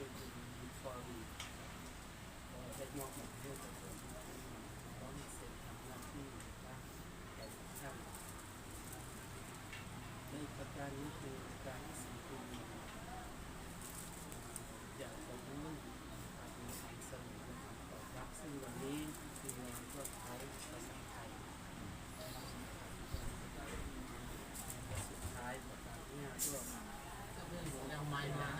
ในประการนี้คือการที่สิ่งที่อยากจะรู้อาจมีคำเสนอและคำตอบรับซึ่งวันนี้ทีมงานก็ใช้ภาษไม้ายประการนี้ก็เรื่องของแนวไม้นะ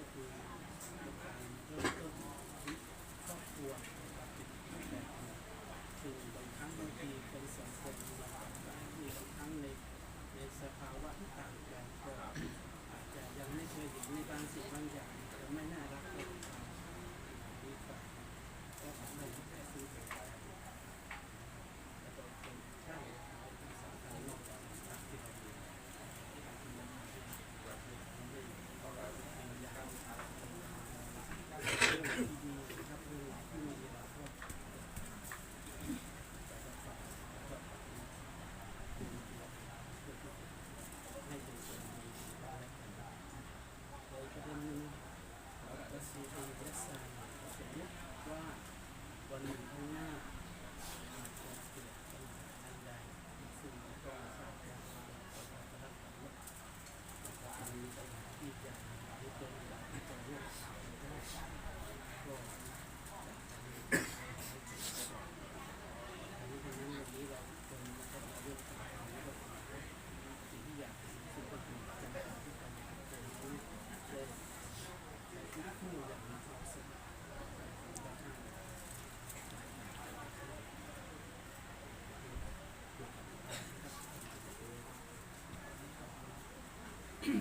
ก็คือการเริ่มต้นของครอบครัวครับแต่คือบางครั้งบางทีเป็นสอง คุณ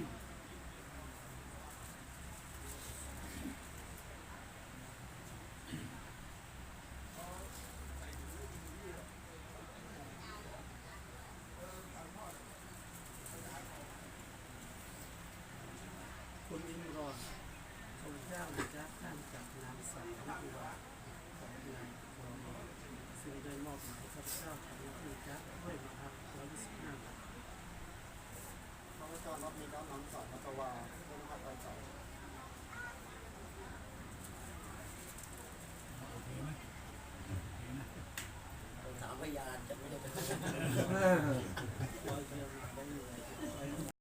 อินทร์พระเจ้ารับท่านจากนางสาววิวาของนายพราซึ่งได้มอบหมายพระเจ้าทำหน้าที่ วาพฤหัสวันสาโอเคไหมโอเคนะ สามพยานจะไม่ได้เป็น